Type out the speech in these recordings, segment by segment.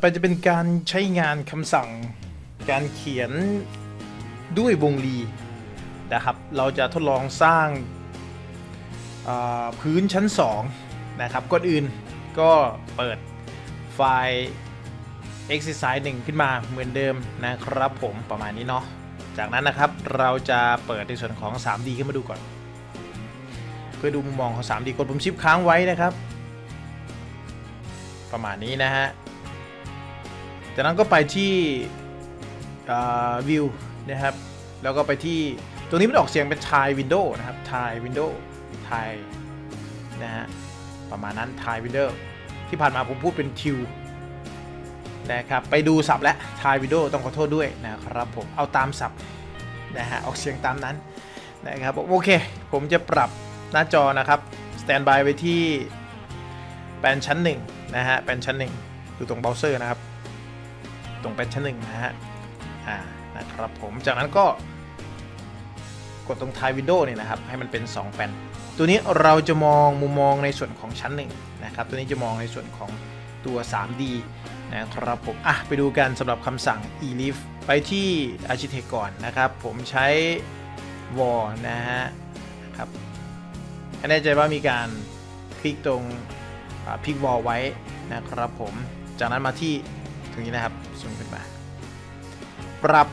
ไปจะเป็นการใช้งานคำสั่ง การเขียนด้วยวงลีนะครับ เราจะทดลองสร้างาพื้นชั้น 2 นะครับ ก่อนอื่นก็เปิดไฟล์ exercise 1 ขึ้นมาเหมือนเดิมนะครับผมประมาณนี้เนาะ จากนั้นนะครับเราจะเปิดในส่วนของ 3D ขึ้นมาดูก่อน เพื่อดูมุมมองของ 3D กดปุ่มชิปค้างไว้นะครับ ประมาณนี้นะฮะ จากนั้นก็ไปที่วิวนะครับ แล้วก็ไปที่ตรงนี้มันออกเสียงเป็นทายวินโดว์นะครับทายวินโดว์ทายนะฮะประมาณนั้นทายวินโดว์ที่ผ่านมาผมพูดเป็นทิวนะครับไปดูสับและทายวินโดว์ต้องขอโทษด้วยนะครับผมเอาตามสับนะฮะออกเสียงตามนั้นนะครับโอเค ผมจะปรับหน้าจอนะครับสแตนบายไว้ที่แปลนชั้นหนึ่งนะฮะแปลนชั้นหนึ่งอยู่ตรงเบราว์เซอร์นะครับ รงแปลนชั้นหนึ่งนะฮะอ่านะครับผมจากนั้นก็กดตรงทายวินโดว์เนี่ยนะครับให้มันเป็น 2แปลนตัวนี้เราจะมองมุมมองในส่วนของชั้นหนึ่งนะครับ ตัวนี้จะมองในส่วนของตัว 3D นะครับผมอะไปดูกันสำหรับคำสั่ง elif ไปที่ architect ก่อนนะครับ ผมใช้ w a l นะฮะครับแน่ใจว่ามีการคลิกตรงพลิก wall ไว้นะครับผม จากนั้นมาที่ รงนี้นะครับซูมขึ้นมา ปรับ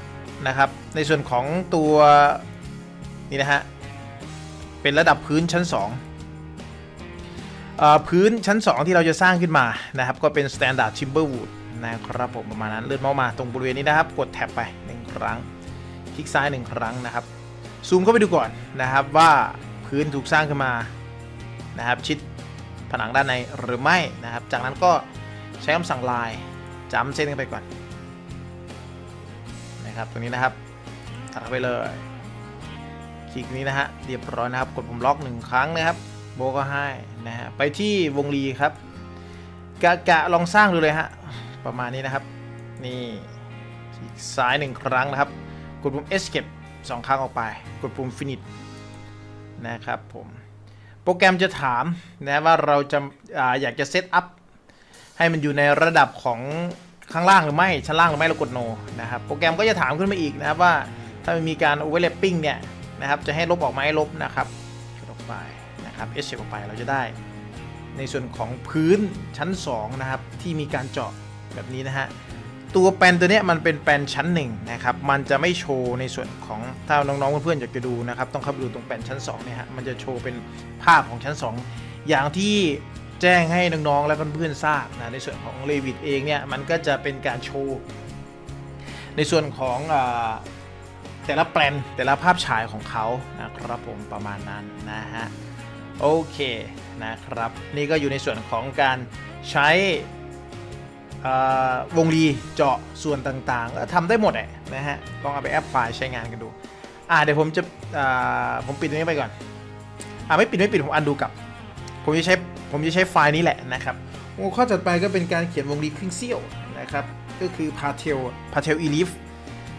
นะครับ ในส่วนของตัวนี่นะฮะ เป็นระดับพื้นชั้น2เอ่อพื้นชั้น 2 ที่เราจะสร้างขึ้นมานะครับ ก็เป็น Standard Timberwood นะครับผมประมาณนั้นเลื่อนเมาส์มาตรงบริเวณนี้นะครับ กดแท็บไป 1 ครั้ง คลิกซ้าย 1 ครั้งนะครับ ซูมเข้าไปดูก่อนนะครับว่าพื้นถูกสร้างขึ้นมานะครับชิดผนังด้านในหรือไม่นะครับ จากนั้นก็ใช้คำสั่งลาย จำเส้นกันไปก่อนนะครับตรงนี้นะครับตัดเข้าไปเลย คลิกนี้นะฮะเรียบร้อยนะครับ กดปุ่มล็อกหนึ่งครั้งนะครับ โบก็ให้นะฮะไปที่วงรีครับกะกะลองสร้างดูเลยฮะประมาณนี้นะครับ นี่คลิกซ้ายหนึ่งครั้งนะครับ กดปุ่ม escape สองครั้งออกไป กดปุ่ม finish นะครับผมโปรแกรมจะถามนะว่าเราจะอาอยากจะเซตอัพ ให้มันอยู่ในระดับของข้างล่างหรือไม่ชั้นล่างหรือไม่เรากด no นะครับโปรแกรมก็จะถามขึ้นมาอีกนะครับว่าถ้ามันมีการ overlapping เนี่ยนะครับจะให้ลบออกไหมลบนะครับกดออกไปนะครับ escape ออกไปเราจะได้ ในส่วนของพื้นชั้น2นะครับที่มีการเจาะแบบนี้นะฮะตัวแปนตัวเนี้ยมันเป็นแปนชั้นหนึ่งนะครับมันจะไม่โชว์ในส่วนของถ้าน้องๆเพื่อนๆอยากจะดูนะครับต้องเข้าไปดูตรงแปนชั้น2เนี่ยฮะมันจะโชว์เป็นภาพของชั้น 2 อย่างที่ แจ้งให้น้องๆและเพื่อนๆทราบนะในส่วนของ r e v i t เองเนี่ยมันก็จะเป็นการโชว์ในส่วนของอแต่ละแปลนแต่ละภาพฉายของเขานะครับผมประมาณนั้นนะฮะโอเคนะครับ นี่ก็อยู่ในส่วนของการใช้วงรีเจาะส่วนต่างๆก็ทำได้หมดแหละนะฮะลองเอาไปแอปไฟล์ใช้งานกันดูอ่าเดี๋ยวผมจะอ่าผมปิดตรงนี้ไปก่อนอ่าไม่ปิดไม่ปิดผมอันดูกับ ผมจะใช้ ผมจะใช้ไฟล์นี้แหละนะครับหัวข้อจัดไปก็เป็นการเขียนวงรีครึ่งเสี้ยวนะครับ ก็คือ partial partial elif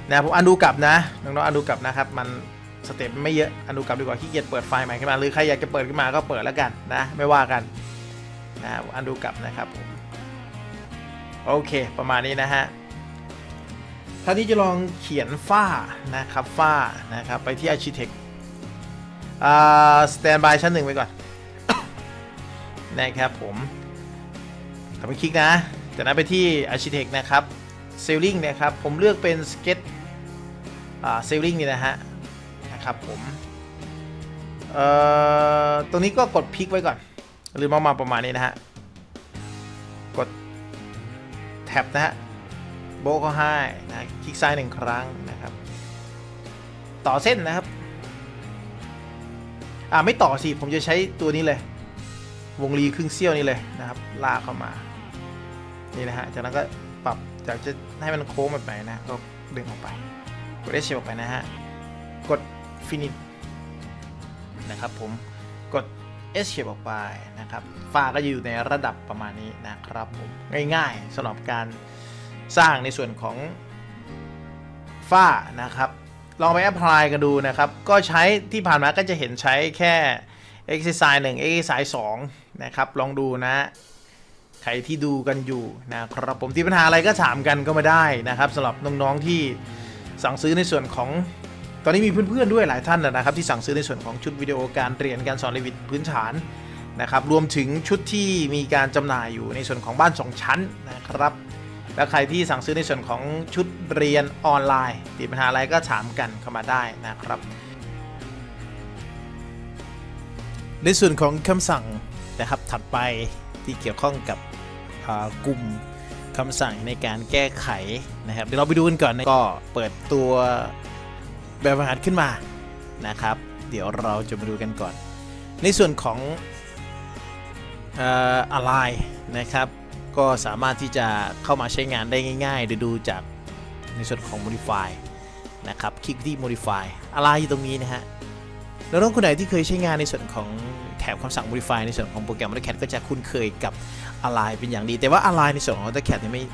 นะผมอันดูกลับนะ น้องๆอันดูกลับนะครับ มันสเต็ปไม่เยอะอันดูกลับดีกว่าขี้เกียจเปิดไฟล์ใหม่ขึ้นมาหรือใครอยากจะเปิดขึ้นมาก็เปิดแล้วกันนะ ไม่ว่ากันนะอันดูกลับนะครับผมโอเค ประมาณนี้นะฮะท่านี้จะลองเขียนฝ้านะครับฝ้านะครับไปที่ Architect อ่า Standby ชั้นหนึ่งไว้ก่อน นะครับผมทำไปคลิกนะจากนั้นไปที่ Architect นะครับ Sailing นะครับ ผมเลือกเป็น Sketch อ่า Sailing นี่นะฮะนะครับผมเอ่อตรงนี้ก็กดพลิกไว้ก่อนหรือมามาประมาณนี้นะฮะ กดแท็บนะฮะ โบก็ให้นะคลิกซ้ายหนึ่งครั้งนะครับ ต่อเส้นนะครับ อ่าไม่ต่อสิ ผมจะใช้ตัวนี้เลย วงรีครึ่งเสี้ยวนี่เลยนะครับ ลากเข้ามา นี่นะฮะ จากนั้นก็ปรับอยากจะให้มันโค้งแบบไหนนะก็ดึงออกไป กดเอชออกไปนะฮะ กด finish นะครับผม กด escape ออกไปนะครับฝ้าก็จะอยู่ในระดับประมาณนี้นะครับผมง่ายๆสำหรับการสร้างในส่วนของฝ้านะครับ ลองไป apply กันดูนะครับ ก็ใช้ที่ผ่านมาก็จะเห็นใช้แค่ exercise 1 exercise 2นะครับลองดูนะ ใครที่ดูกันอยู่นะครับผมที่ปัญหาอะไรก็ถามกันก็มาได้นะครับสำหรับน้องๆที่สั่งซื้อในส่วนของตอนนี้มีเพื่อนๆด้วยหลายท่านนะครับ ที่สั่งซื้อในส่วนของชุดวิดีโอการเรียนการสอนเลวิตพื้นฐานนะครับรวมถึงชุดที่มีการจำหน่ายอยู่ในส่วนของบ้าน 2 ชั้นนะครับ แล้วใครที่สั่งซื้อในส่วนของชุดเรียนออนไลน์ติดปัญหาอะไรก็ถามกันเข้ามาได้นะครับ ในส่วนของคำสั่งนะครับถัดไปที่เกี่ยวข้องกับกลุ่มคำสั่งในการแก้ไขนะครับ เดี๋ยวเราไปดูกันก่อนนะก็เปิดตัวแบบรหัสขึ้นมานะครับ เดี๋ยวเราจะมาดูกันก่อน ในส่วนของอะไรนะครับ ก็สามารถที่จะเข้ามาใช้งานได้ง่ายๆโดยดูจากในส่วนของ modify นะครับ คลิกที่ modify อะไรอยู่ตรงนี้นะฮะ แล้วน้องคนไหนที่เคยใช้งานในส่วนของแถบคำสั่ง modify ในส่วนของโปรแกรม AutoCAD ก็จะคุ้นเคยกับ Align เป็นอย่างดี แต่ว่า Align ในส่วนของ AutoCAD เนี่ยไม่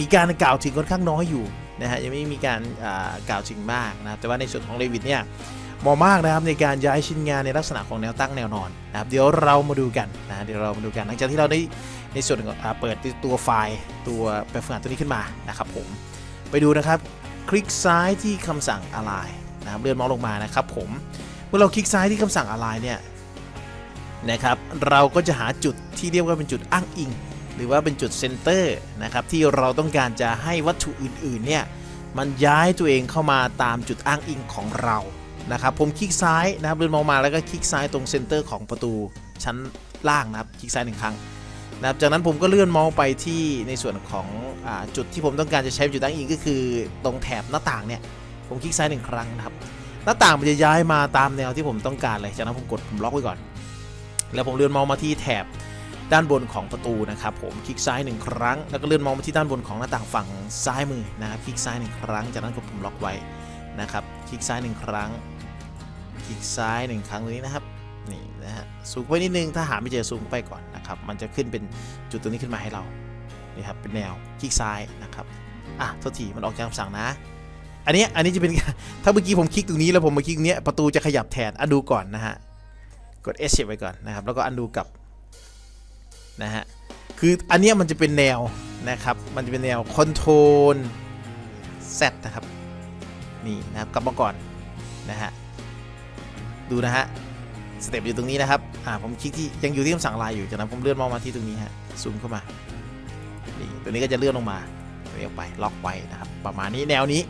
มีการกล่าวถึงค่อนข้างน้อยอยู่นะฮะยังไม่มีการกล่าวถึงมากนะครับแต่ว่าในส่วนของ Revit เนี่ยเหมาะมากนะครับในการย้ายชิ้นงานในลักษณะของแนวตั้งแนวนอนนะครับเดี๋ยวเรามาดูกันนะเดี๋ยวเรามาดูกันหลังจากที่เราได้ในส่วนของเปิดตัวไฟล์ตัวแบบฝึกหัดตัวนี้ขึ้นมานะครับผมไปดูนะครับ คลิกซ้ายที่คำสั่ง Align นะครับเลื่อนมาส์ลงมานะครับผม มื่อเราคลิกซ้ายที่คำสั่ง align เนี่ยนะครับเราก็จะหาจุดที่เรียกว่าเป็นจุดอ้างอิง หรือว่าเป็นจุดเซนเตอร์นะครับที่เราต้องการจะให้วัตถุอื่นๆเนี่ยมันย้ายตัวเองเข้ามาตามจุดอ้างอิงของเรานะครับผมคลิกซ้ายนะครับเดินมองมาแล้วก็คลิกซ้ายตรงเซนเตอร์ของประตูชั้นล่างนะครับคลิกซ้ายหนึ่งครั้งนะครับจากนั้นผมก็เลื่อนเมาส์ไปที่ในส่วนของอจุดที่ผมต้องการจะใช้จุดอ้างอิงก็คือตรงแถบหน้าต่างเนี่ยผมคลิกซ้ายหนึ่งครั้งนะครับ หน้าต่างมันจะย้ายมาตามแนวที่ผมต้องการเลยจากนั้นผมกดผมล็อกไว้ก่อน แล้วผมเลื่อนเมาส์มาที่แถบด้านบนของประตูนะครับผมคลิกซ้ายหนึ่งครั้ง แล้วก็เลื่อนมาส์มาที่ด้านบนของหน้าต่างฝั่งซ้ายมือนะครับคลิกซ้ายหนึ่งครั้งจากนั้นกดปุ่มล็อกไว้นะครับคลิกซ้ายหนึ่งครั้ง คลิกซ้ายหนึ่งครั้งตรงนี้นะครับนี่นะฮะสูงไปนิดนึงถ้าหาไม่เจอสูงไปก่อนนะครับมันจะขึ้นเป็นจุดตรงนี้ขึ้นมาให้เรานี่ครับเป็นแนวคลิกซ้ายนะครับอะโทษทีมันออกจากคำสั่งนะ อันนี้อันนี้จะเป็นถ้าเมื่อกี้ผมคลิกตรงนี้แล้วผมมาคลิกตรงนี้ประตูจะขยับแทนอันดูก่อนนะฮะกด S ไว้ก่อนนะครับแล้วก็อันดูกลับนะฮะคืออันนี้มันจะเป็นแนวนะครับมันจะเป็นแนว Control Z นะครับนี่นะครับกลับมาก่อนนะฮะดูนะฮะสเต็ปอยู่ตรงนี้นะครับอ่าผมคลิกที่ยังอยู่ที่คำสั่งลายอยู่จากนั้นผมเลื่อนมองมาที่ตรงนี้ฮะซูมเข้ามานี่ตัวนี้ก็จะเลื่อนลงมาตัวนี้ออกไปล็อกไว้นะครับประมาณนี้แนวนี้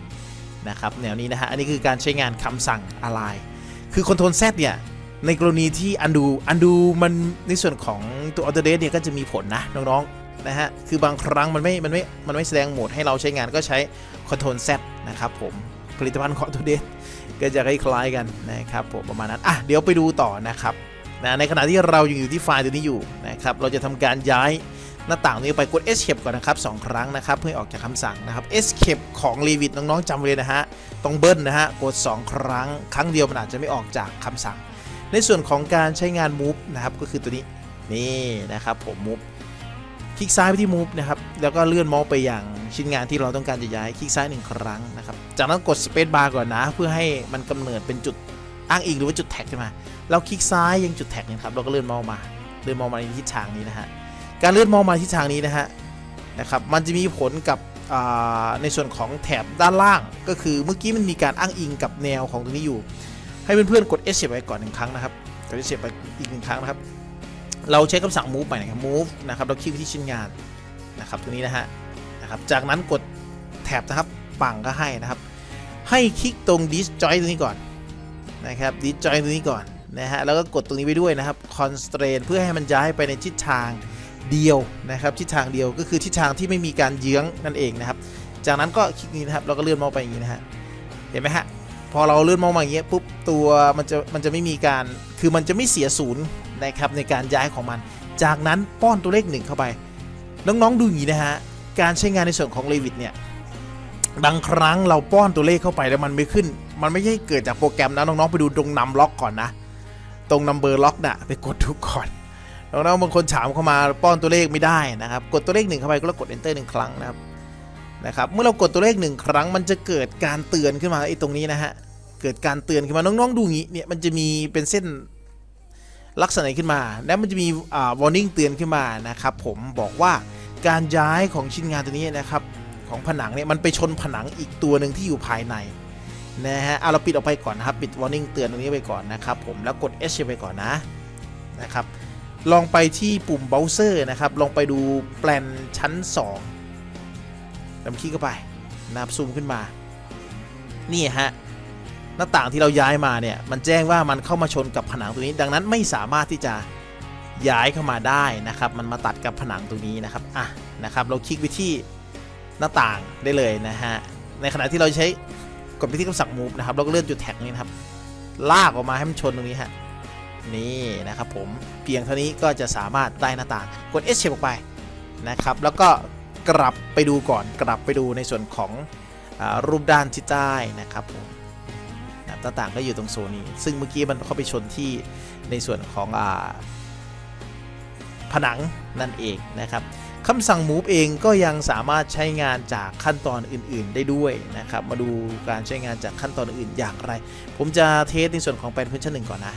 นะครับแนวนี้นะฮะอันนี้คือการใช้งานคำสั่ง align คือ Ctrl Z เนี่ยในกรณีที่ undo undo มันในส่วนของตัว Autodesk เนี่ยก็จะมีผลนะน้องๆนะฮะคือบางครั้งมันไม่มันไม่มันไม่แสดงโหมดให้เราใช้งานก็ใช้ Ctrl Z นะครับผมผลิตภัณฑ์ของ Autodesk ก็จะคล้ายๆกันนะครับผมประมาณนั้นอะเดี๋ยวไปดูต่อนะครับนะในขณะที่เรายังอยู่ที่ไฟล์ตัวนี้อยู่นะครับเราจะทำการย้าย หน้าต่างนี้ไปกด Escape ก่อนนะครับสองครั้งนะครับ เพื่อออกจากคำสั่งนะครับ Escape ของ Revit น้องๆจำไว้เลยนะฮะต้องเบิ้ลนะฮะกด 2 ครั้ง ครั้งเดียวมันอาจจะไม่ออกจากคำสั่ง ในส่วนของการใช้งาน Move นะครับก็คือตัวนี้นี่นะครับผม Move คลิกซ้ายไปที่ Move นะครับแล้วก็เลื่อนมาส์ไปอย่างชิ้นงานที่เราต้องการจะย้ายคลิกซ้ายหนึ่งครั้งนะครับจากนั้นกด Space Bar ก่อนนะ เพื่อให้มันกำเนิดเป็นจุดอ้างอิงหรือว่าจุดแท็กขึ้นมา เราคลิกซ้ายยังจุดแท็กนะครับเราก็เลื่อนมาส์มาเลื่อนมาส์มาในทิศทางนี้นะฮะ การเลื่อนมองมาทิศทางนี้นะฮะนะครับมันจะมีผลกับในส่วนของแถบด้านล่าง ก็คือเมื่อกี้มันมีการอ้างอิงกับแนวของตรงนี้อยู่ ให้เพื่อนๆกด S ไว้ก่อนหนึ่งครั้งนะครับกด S ไปอีกหนึ่งครั้งนะครับ เราใช้คำสั่ง move ไปนะครับ move นะครับเราคลิกที่ชิ้นงานนะครับตรงนี้นะฮะนะครับจากนั้นกดแถบนะครับปังก็ให้นะครับ ให้คลิกตรง disjoint ตรงนี้ก่อนนะครับ disjoint ตรงนี้ก่อนนะฮะแล้วก็กดตรงนี้ไปด้วยนะครับ constraint เพื่อให้มันย้ายไปในทิศทาง เดียวนะครับทิศทางเดียวก็คือทิศทางที่ไม่มีการเยื้องนั่นเองนะครับ จากนั้นก็คลิกนี้นะครับเราก็เลื่อนมองไปอย่างนี้นะฮะเห็นไหมฮะพอเราเลื่อนมองมาอย่างเงี้ยปุ๊บตัวมันจะมันจะไม่มีการคือมันจะไม่เสียศูนย์นะครับในการย้ายของมัน จากนั้นป้อนตัวเลขหนึ่งเข้าไป น้องๆดูอย่างนี้นะฮะการใช้งานในส่วนของ Revit เนี่ยบางครั้งเราป้อนตัวเลขเข้าไปแล้วมันไม่ขึ้น มันไม่ใช่เกิดจากโปรแกรมนะน้องๆไปดูตรงนำล็อกก่อนนะ ตรงนัมเบอร์ล็อกน่ะไปกดดูก่อน น้องๆบางคนถามเข้ามาป้อนตัวเลขไม่ได้นะครับ กดตัวเลขหนึ่งเข้าไปก็แล้วกด enter หนึ่งครั้งนะครับนะครับ เมื่อเรากดตัวเลขหนึ่งครั้ง มันจะเกิดการเตือนขึ้นมาไอ้ตรงนี้นะฮะเกิดการเตือนขึ้นมาน้องๆดูงี้เนี่ยมันจะมีเป็นเส้นลักษณะขึ้นมา แล้วมันจะมีอ่า warning เตือนขึ้นมานะครับผมบอกว่าการย้ายของชิ้นงานตัวนี้นะครับของผนังเนี่ยมันไปชนผนังอีกตัวหนึ่งที่อยู่ภายในนะฮะเอาเราปิดออกไปก่อนนะครับ ปิด warning เตือนตรงนี้ไปก่อนนะครับผมแล้วกด H ไปก่อนนะนะครับ ลองไปที่ปุ่ม browser นะครับ ลองไปดูแปลนชั้น2ลำคลิกเข้าไปนะครับซูมขึ้นมา นี่ฮะหน้าต่างที่เราย้ายมาเนี่ย มันแจ้งว่ามันเข้ามาชนกับผนังตรงนี้ ดังนั้นไม่สามารถที่จะย้ายเข้ามาได้นะครับ มันมาตัดกับผนังตรงนี้นะครับ อะ นะครับ เราคลิกไปที่หน้าต่างได้เลยนะฮะ ในขณะที่เราใช้กดไปที่คำสั่ง move นะครับ เราก็เลื่อนจุดแท็กนี้นะครับ ลากออกมาให้มันชนตรงนี้ฮะ นี่นะครับผมเพียงเท่านี้ก็จะสามารถได้หน้าต่างกด escape ออกไปนะครับแล้วก็กลับไปดูก่อนกลับไปดูในส่วนของอรูปด้านที่ใต้นะครับผมหน้าต่างก็อยู่ตรงโซนนี้ ซึ่งเมื่อกี้มันเข้าไปชนที่ในส่วนของอผนังนั่นเองนะครับคำสั่ง move เองก็ยังสามารถใช้งานจากขั้นตอนอื่น ๆ ได้ด้วยนะครับ มาดูการใช้งานจากขั้นตอนอื่นอย่างไร ผมจะเทสในส่วนของแปลนพื้นชั้นหนึ่งก่อนนะ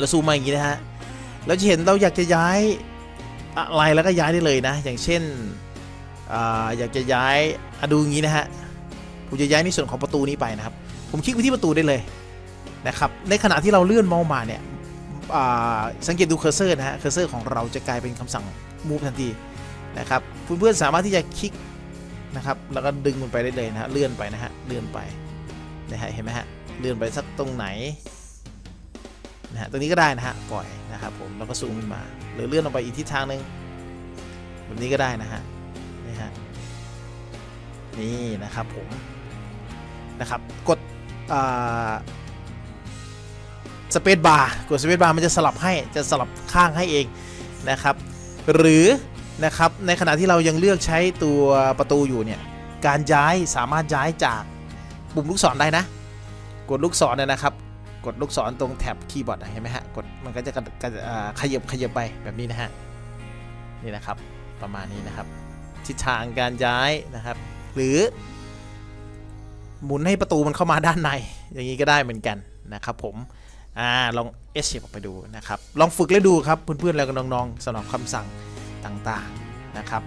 เราซูมมาอย่างนี้นะฮะเราจะเห็นเราอยากจะย้ายอะไรแล้วก็ย้ายได้เลยนะ อย่างเช่นออยากจะย้ายอะดูอย่างนี้นะฮะผมจะย้ายในส่วนของประตูนี้ไปนะครับ ผมคลิกไปที่ประตูได้เลยนะครับ ในขณะที่เราเลื่อนเมาส์มาเนี่ยสังเกตดูเคอร์เซอร์นะฮะเคอร์เซอร์ของเราจะกลายเป็นคำสั่ง move ทันทีนะครับเพื่อนๆสามารถที่จะคลิกนะครับ แล้วก็ดึงมันไปได้เลยนะฮะเลื่อนไปนะฮะเลื่อนไปนะฮะเห็นไหมฮะเลื่อนไปสักตรงไหน นะฮะตรงนี้ก็ได้นะฮะปล่อยนะครับผมแล้วก็ซูมขึ้นมา หรือเลื่อนออกไปอีกทิศทางหนึ่งแบบนี้ก็ได้นะฮะนี่ฮะนี่นะครับผมนะครับกดสเปซบาร์กดสเปซบาร์มันจะสลับให้จะสลับข้างให้เองนะครับหรือนะครับในขณะที่เรายังเลือกใช้ตัวประตูอยู่เนี่ยการย้ายสามารถย้ายจากปุ่มลูกศรได้นะ กดลูกศรเนี่ยนะครับ กดลูกศรตรงแท็บคีย์บอร์ดอะเห็นไหมฮะกดมันก็จะกระขยับขยับไปแบบนี้นะฮะนี่นะครับประมาณนี้นะครับ ทิศทางการย้ายนะครับ หรือ หมุนให้ประตูมันเข้ามาด้านใน อย่างนี้ก็ได้เหมือนกันนะครับผมอ่าลองเอชเชออกไปดูนะครับ ลองฝึกแล้วดูครับเพื่อนๆแล้วก็น้องๆสำหรับคำสั่งต่างๆนะครับ